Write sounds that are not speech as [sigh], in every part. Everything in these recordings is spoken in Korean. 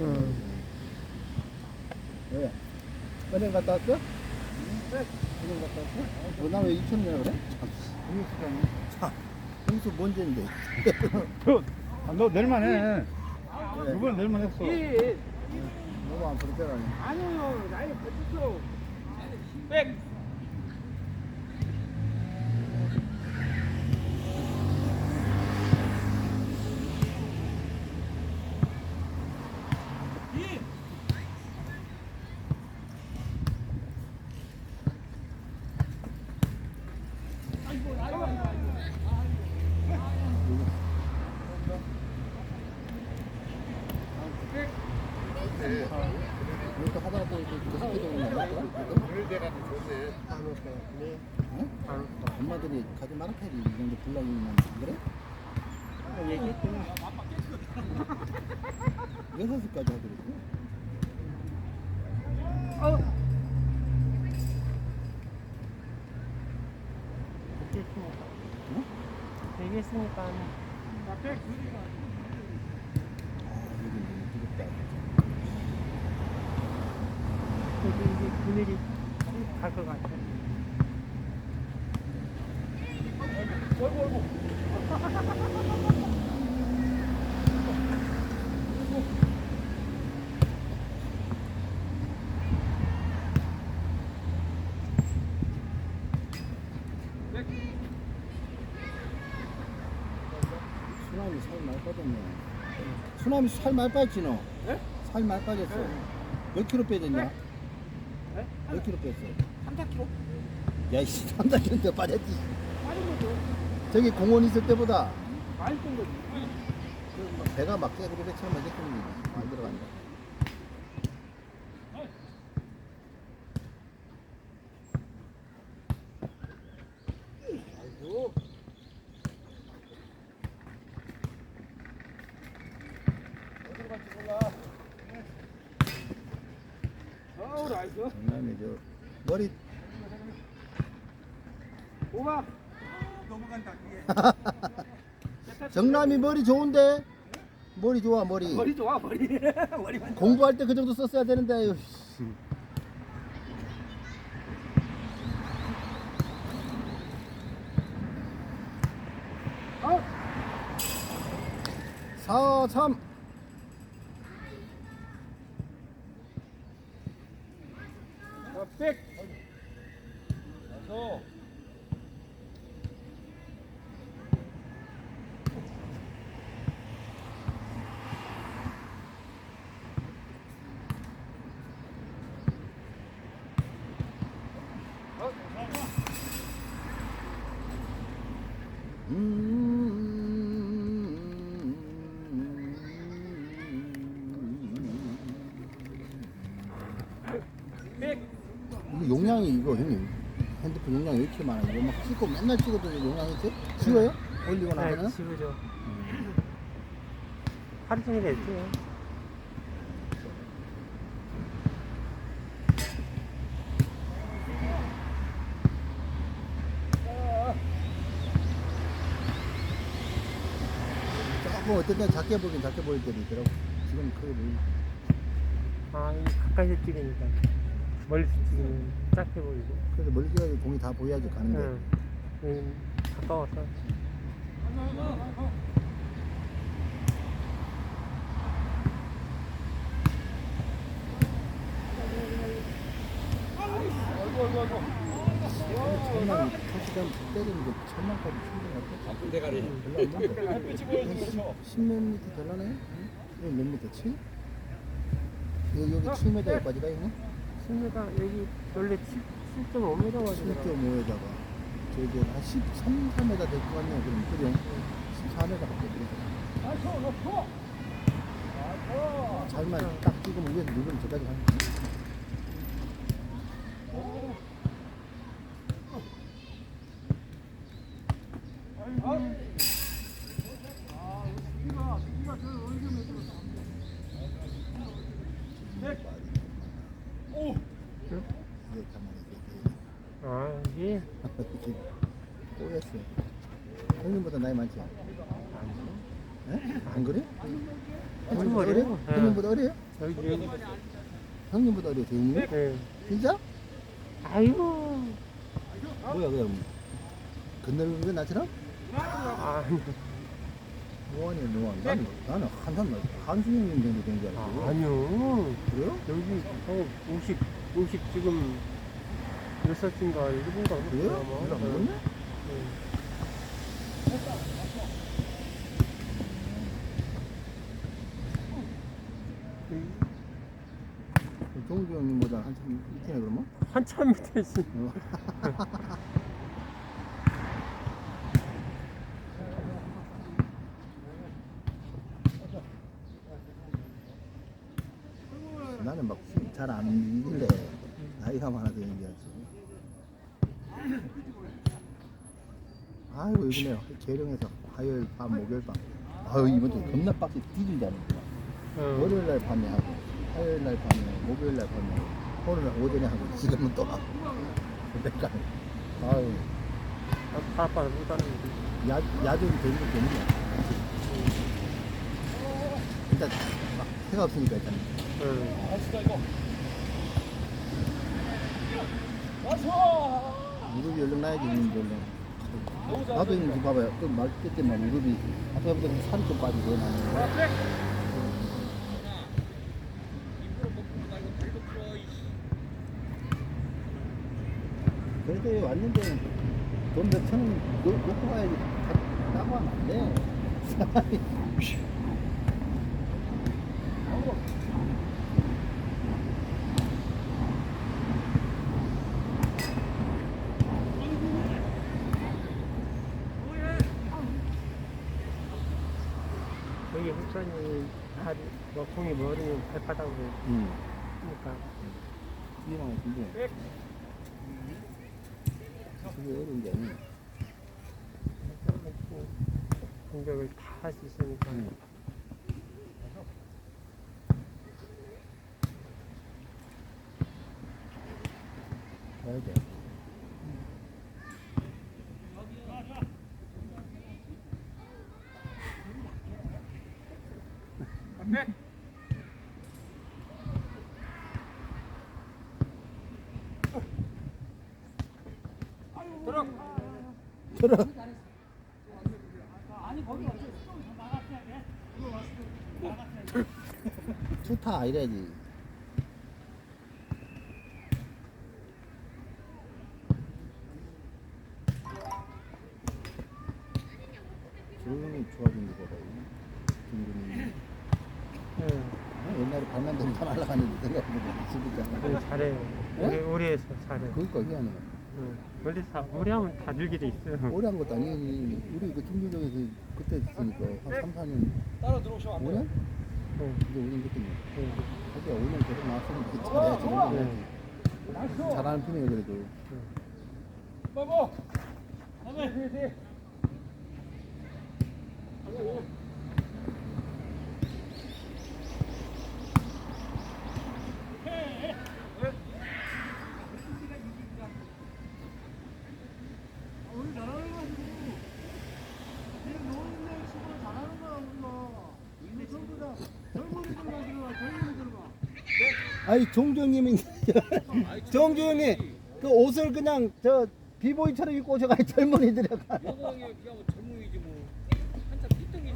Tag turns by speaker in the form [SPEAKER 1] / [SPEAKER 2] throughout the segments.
[SPEAKER 1] 응.
[SPEAKER 2] 왜? 은행 갔다 왔어? 네. 은행 갔다 왔어? 어, 나왜 2천 원이라 그래? 참. 참. 홍수 뭔지인데.
[SPEAKER 3] 아, 너 낼만 해.
[SPEAKER 2] 네.
[SPEAKER 3] 이번엔 낼만 했어.
[SPEAKER 1] 예.
[SPEAKER 2] 너무 안 부르더라니.
[SPEAKER 1] 아니요, 나이 버텼어. 백.
[SPEAKER 2] 6시까지 하더라고요. 어. 됐습니다.
[SPEAKER 1] 응?
[SPEAKER 2] 되겠습니까?
[SPEAKER 1] 앞에 구리가.
[SPEAKER 2] 아, 여기 너무 뜨겁다.
[SPEAKER 1] 여기 이제 그늘이 갈것 같아.
[SPEAKER 2] 아이고, 아이고. 수남이 살 많이 빠졌지 너?
[SPEAKER 1] 네?
[SPEAKER 2] 살 많이 빠졌어. 몇 킬로 빼졌냐?
[SPEAKER 1] 네?
[SPEAKER 2] 몇 킬로 뺐어?
[SPEAKER 1] 3, 4kg?
[SPEAKER 2] 야 이씨 3, 4킬로 더 빠졌지.
[SPEAKER 1] 빠진 거죠.
[SPEAKER 2] 저기 공원 있을 때보다
[SPEAKER 1] 많이 뺀 거지.
[SPEAKER 2] 그막 배가 막 깨부리처럼 이렇게 많이 들어간다.
[SPEAKER 1] 넘어간다 예.
[SPEAKER 2] 정남이 머리 좋은데? 머리 좋아 머리.
[SPEAKER 1] 머리 좋아 머리. [laughs] 머리만 좋아.
[SPEAKER 2] 공부할 때 그 정도 썼어야 되는데. 아유, 씨.
[SPEAKER 1] 어?
[SPEAKER 2] 4, 3. 용량이 이거 형님 핸드폰 용량이 왜 이렇게 많아 이거 막 찍고 맨날 찍어도 용량이 돼? 지워요? 올리고 나면은?
[SPEAKER 1] 아, 지우죠. 하루 종일 했지.
[SPEAKER 2] 조금 어떤 때 작게 보긴 작게 보일 때도 있더라고 지금 크게 보이네
[SPEAKER 1] 아, 이 가까이서 찍으니까. 멀리서 찍으면 작게 보이고.
[SPEAKER 2] 그래서 멀리 가서 공이 다 보여야지 가는데
[SPEAKER 1] 응. 가까워서.
[SPEAKER 2] 천만 터치감 때리는 게 천만까지 같아 아픈 대가리 별로 안 나고 10몇 미터 될라네? 여기 몇 미터? 7? 여기, 여기 7m까지가 있네?
[SPEAKER 1] 10m, 여기 원래 7.5m 가지고.
[SPEAKER 2] 7.5에다가 저기 한 13, 4m 될 것 같네요 그럼 그죠? 14m 밖에 돼 잘만 딱 찍으면 위에서 누르면 저까지 가는 이게 가만히 있어
[SPEAKER 1] 아.
[SPEAKER 2] 이렇게 꼬였어 형님보다 나이 많지? 에? 안 그래? 형님보다
[SPEAKER 1] 말이야?
[SPEAKER 2] 어려?
[SPEAKER 1] 예.
[SPEAKER 2] 형님보다 어려요?
[SPEAKER 1] 여기 여기
[SPEAKER 2] 형님보다 어려요 대웅이?
[SPEAKER 1] 네.
[SPEAKER 2] 진짜?
[SPEAKER 1] 아이고
[SPEAKER 2] 뭐야 그럼 건너는 게 나처럼?
[SPEAKER 1] 아니
[SPEAKER 2] 뭐하니 뭐하니 나는, 나는 한산 한승 형님 정도 되는 줄 알았고
[SPEAKER 1] 아니요
[SPEAKER 2] 그래요?
[SPEAKER 1] 여기 어 50, 50 지금 몇 살인가 일본가
[SPEAKER 2] 그래요?
[SPEAKER 1] 아마.
[SPEAKER 2] 별로 안
[SPEAKER 1] 네.
[SPEAKER 2] 먹었네?
[SPEAKER 1] 네.
[SPEAKER 2] 동주 형님보다 한참 밑이네 그러면?
[SPEAKER 1] 한참 밑에 있어.
[SPEAKER 2] 어. [laughs] 나는 막 잘안 이길래 나이가 많아서 알았어. 아이고 이번에 재령해서 화요일 밤 목요일 밤 아유 이번 주 겁나 빡세 뒤진다는 거야.
[SPEAKER 1] 어.
[SPEAKER 2] 월요일 날 밤에 하고 화요일 날 밤에 목요일 날 밤에 하고 오늘 날 오전에 하고 지금은 또 하고 그러니까 아유
[SPEAKER 1] 다 아빠는 못하는.
[SPEAKER 2] 야, 야적이 되는 게 되는 거야 일단 막 해가 없으니까 일단
[SPEAKER 1] 응.
[SPEAKER 2] 무릎이 얼른 나야지 있는데 얼른 나도 이제 봐봐요. 그 말때 때만 무릎이 앞에부터 살이 좀 빠지고 나는. 그래도 여기 왔는데 돈 몇천 원 놓- 놓고 가야지. 다- 따고 하면 안돼 사람이
[SPEAKER 1] 여기 흑산이 다리, 뭐, 공이 멀으면 발바닥으로
[SPEAKER 2] 응.
[SPEAKER 1] 하니까.
[SPEAKER 2] 이랑 근데 그게 어려운 게 아니야
[SPEAKER 1] 공격을 다 할 수 있으니까.
[SPEAKER 2] 응. 가야 돼 투타 아니라지 조용히 좋아진 거 봐요 김근희
[SPEAKER 1] 응.
[SPEAKER 2] 옛날에 발만 대면 다 날아가는데 생각보다
[SPEAKER 1] 잘해요.
[SPEAKER 2] 네?
[SPEAKER 1] 우리, 우리에서 잘해.
[SPEAKER 2] 그러니까 그게 아니야
[SPEAKER 1] 응. 원래 다, 우리 하면 다 늘게 돼 있어요.
[SPEAKER 2] 오래 한 것도 아니니 우리 그 중기동에서 그때 있으니까 한 3, 4년 따라 들어오시면 안 5년?
[SPEAKER 1] 응.
[SPEAKER 2] 이제 5년 됐겠네
[SPEAKER 1] 응.
[SPEAKER 2] 하기야 5년 계속 나왔으면 잘해야지
[SPEAKER 1] 응.
[SPEAKER 2] 잘하는 편이에요 그래도 아니 종조님이 종조님 [laughs] 그 옷을 그냥 저 비보이처럼 입고 오셔가
[SPEAKER 4] 여공이 그냥 뭐 한참 삐뚤이지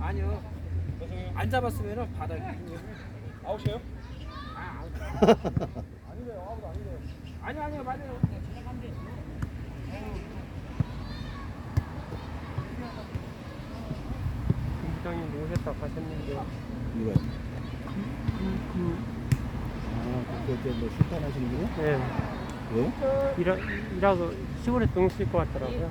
[SPEAKER 4] 아니요 안 잡았으면은 바닥에 아웃이에요? 아 아웃 아니래요. 아웃 아니래요. 아니 아니요 맞아요
[SPEAKER 1] 부장님 오셨다 가셨는데.
[SPEAKER 2] 이거 아 그때 뭐 식단 하시는 분이?
[SPEAKER 1] 네.
[SPEAKER 2] 왜?
[SPEAKER 1] 일하, 일하고 시골에 똥 씻고 왔더라고요.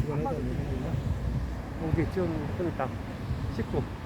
[SPEAKER 2] 시간 해다 뭐
[SPEAKER 1] 여기 좀, 좀 이따 씻고.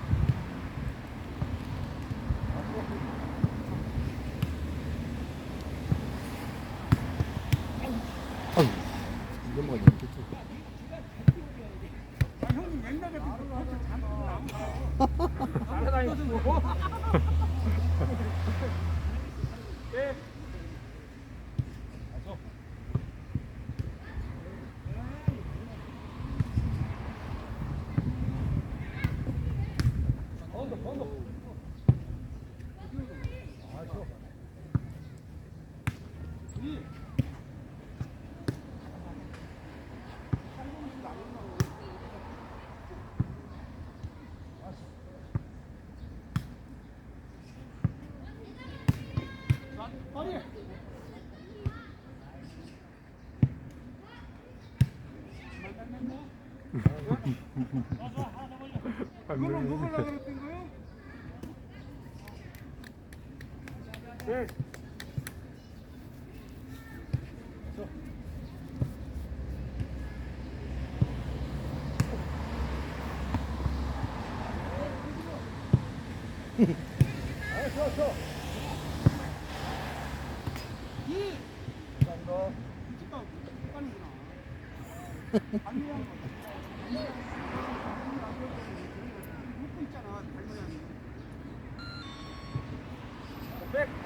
[SPEAKER 1] 안 물리네.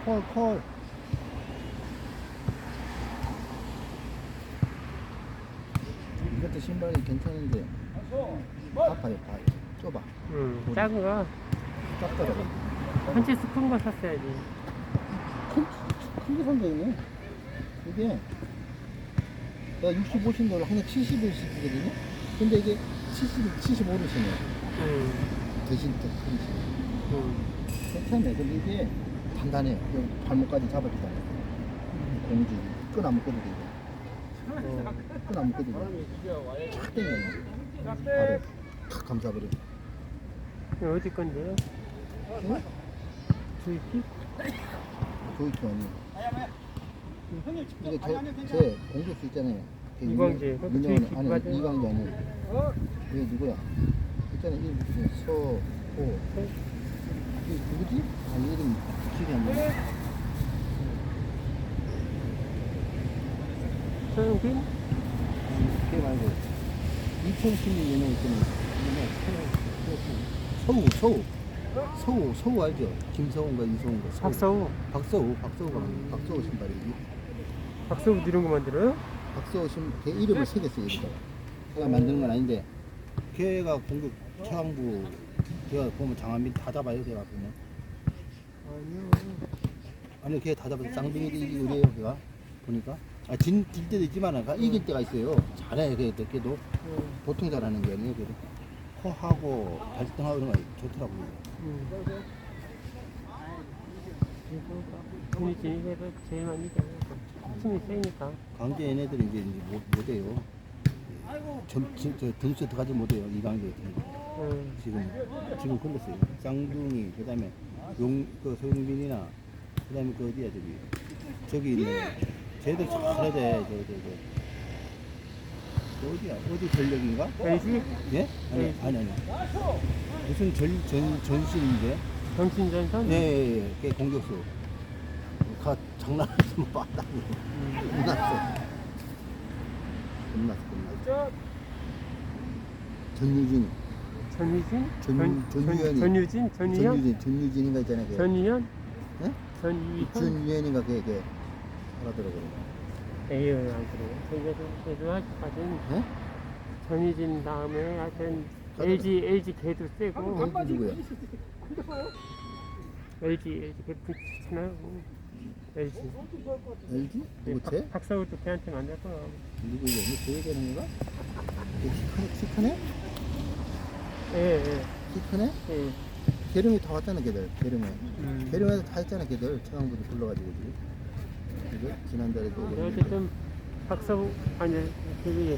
[SPEAKER 2] 콜, 콜. 이것도 신발이 괜찮은데 아파요, 봐. 좁아.
[SPEAKER 1] 응, 작은 거.
[SPEAKER 2] 작더라고.
[SPEAKER 1] 한 치수 큰거 샀어야지.
[SPEAKER 2] 큰게 산다이네. 이게 내가 65신도를 항상 70을 시키거든요. 근데 이게 70, 75를 신어.
[SPEAKER 1] 응,
[SPEAKER 2] 대신 더 큰. 신.
[SPEAKER 1] 응.
[SPEAKER 2] 괜찮네. 근데 이게 단단해요. 여기 발목까지 잡아주잖아요. 공지. 끈안 묶어도 되고. 어, 끈안 묶어도 되고. 착 땡겨요. 발에 탁 감싸버려.
[SPEAKER 1] 이거 어디 건데요?
[SPEAKER 2] 응?
[SPEAKER 1] 주입기?
[SPEAKER 2] 조이키 아니. 이게 저, 제 공격수 있잖아요. 그
[SPEAKER 1] 이광재.
[SPEAKER 2] 유명-
[SPEAKER 1] 그것도
[SPEAKER 2] 유명한- 아니? 이광재 아니에요. 얘 누구야? 있잖아. 이 무슨 서, 호. 이 누구지? 아, 이름 기억이 안 나네.
[SPEAKER 1] 소영빈?
[SPEAKER 2] 걔 말고 2016년에 있던 서우 서우 서우 서우 알죠? 김서우인가 이서우인가 서우.
[SPEAKER 1] 박서우.
[SPEAKER 2] 박서우 박서우가 만든 박서우 신발이지
[SPEAKER 1] 박서우 이런 거 만들어요?
[SPEAKER 2] 박서우 신, 걔 이름을 새겼어 여기다 걔가 만드는 건 아닌데 걔가 공격 최강부 걔가 보면 장한빈 다 잡아요 걔가 보면.
[SPEAKER 1] 아니요.
[SPEAKER 2] 아니 걔 다 잡아서 쌍둥이도 이기고 그래요 걔가? 보니까? 아, 진, 질 때도 있지만 아, 이길 때가 있어요. 잘해 걔도 걔도.
[SPEAKER 1] 응,
[SPEAKER 2] 보통 잘하는 게 아니에요 걔도. 코하고 발등하고 이런 거 좋더라고요.
[SPEAKER 1] 응. 돈이 지니까 제일 많이 되잖아요. 힘이 세니까.
[SPEAKER 2] 강제 얘네들이 이제, 이제 못, 못해요. 점, 지, 저 등수 들어가지 못해요. 이 강제 같은 거
[SPEAKER 1] 응.
[SPEAKER 2] 지금 지금 걸렸어요. 쌍둥이 그 다음에 용 그 소영빈이나 그 다음에 그 어디야 저기. 저기 있는 쟤들 잘해야 돼. 저 저 저. 어디야? 어디 전력인가?
[SPEAKER 1] LG?
[SPEAKER 2] 예? 아니 아니 아니. 무슨 전, 전 전신인데?
[SPEAKER 1] 정신전선?
[SPEAKER 2] 예 예예. 걔 공격수 가 장난하면 빠다고
[SPEAKER 1] 음.
[SPEAKER 2] 끝났어 끝났어 끝났어 전유진
[SPEAKER 1] 전유진?
[SPEAKER 2] 전- 전유현이.
[SPEAKER 1] 전유진? 전유현?
[SPEAKER 2] 전유진 전유진인가 있잖아요 걔
[SPEAKER 1] 전유현?
[SPEAKER 2] 예?
[SPEAKER 1] 전유현?
[SPEAKER 2] 준유현인가 걔, 걔 알아들어요.
[SPEAKER 1] 에이, 안 그래요. 저희가 그래도 아직까지는
[SPEAKER 2] 예?
[SPEAKER 1] 전유진 다음에 하여튼. LG, LG 걔도 세고
[SPEAKER 2] 어? 누구야?
[SPEAKER 1] LG, LG 걔도 좋잖아요. LG.
[SPEAKER 2] LG?
[SPEAKER 1] 네,
[SPEAKER 2] 누구 쟤?
[SPEAKER 1] 박- 박사우도 걔한테 만날 거야.
[SPEAKER 2] 누구 키 크네? 키 크네?
[SPEAKER 1] 예, 예,
[SPEAKER 2] 키 크네?
[SPEAKER 1] 예.
[SPEAKER 2] 계룡이 다 왔잖아 걔들 계룡에
[SPEAKER 1] 음.
[SPEAKER 2] 계룡에서 다 했잖아 걔들 최강부도 불러가지고 지금 그죠? 지난달에도 오고
[SPEAKER 1] 어쨌든 박사우 아니 저기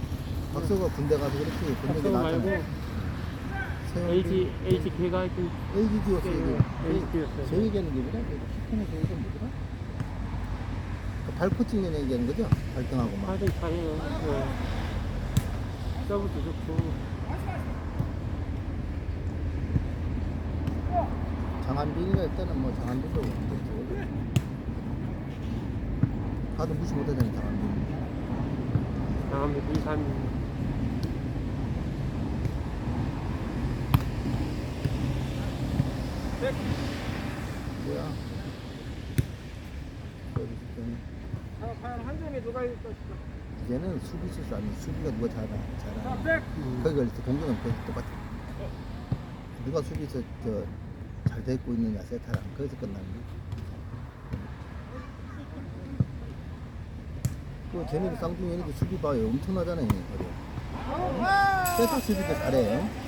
[SPEAKER 2] 박서가 군대 가서 그렇지 군대
[SPEAKER 1] 박사우 말고
[SPEAKER 2] 나왔잖아
[SPEAKER 1] LG, LG 걔가 하여튼
[SPEAKER 2] LG 지웠어
[SPEAKER 1] 예, LG 지웠어요.
[SPEAKER 2] 저 얘기하는 게 크네 저 얘기는 뭐더라? 그 발코 찍는 얘기하는 거죠? 발등하고 막
[SPEAKER 1] 하여튼 잘해요. 예. 서브도 좋고.
[SPEAKER 2] 장한빈이가 일단은 뭐 장한빈도 그렇고 가도 무시 못하잖아요 장한빈
[SPEAKER 1] 다음에 2, 3.
[SPEAKER 2] 뭐야 여기 지금
[SPEAKER 4] 자, 과연 한 점에 누가 있을까?
[SPEAKER 2] 이제는 수비수수 아니 수비가 누가 잘하
[SPEAKER 4] 자,
[SPEAKER 2] 잘하
[SPEAKER 4] 백.
[SPEAKER 2] 거기 걸려서 공격은 거의 똑같아. 누가 수비수 저잘 데리고 있느냐 세타랑. 거기서 끝나는 거그 쟤네들 쌍둥이 얘네들 수비 봐요. 엄청나잖아요 어디 세타 수비도 잘해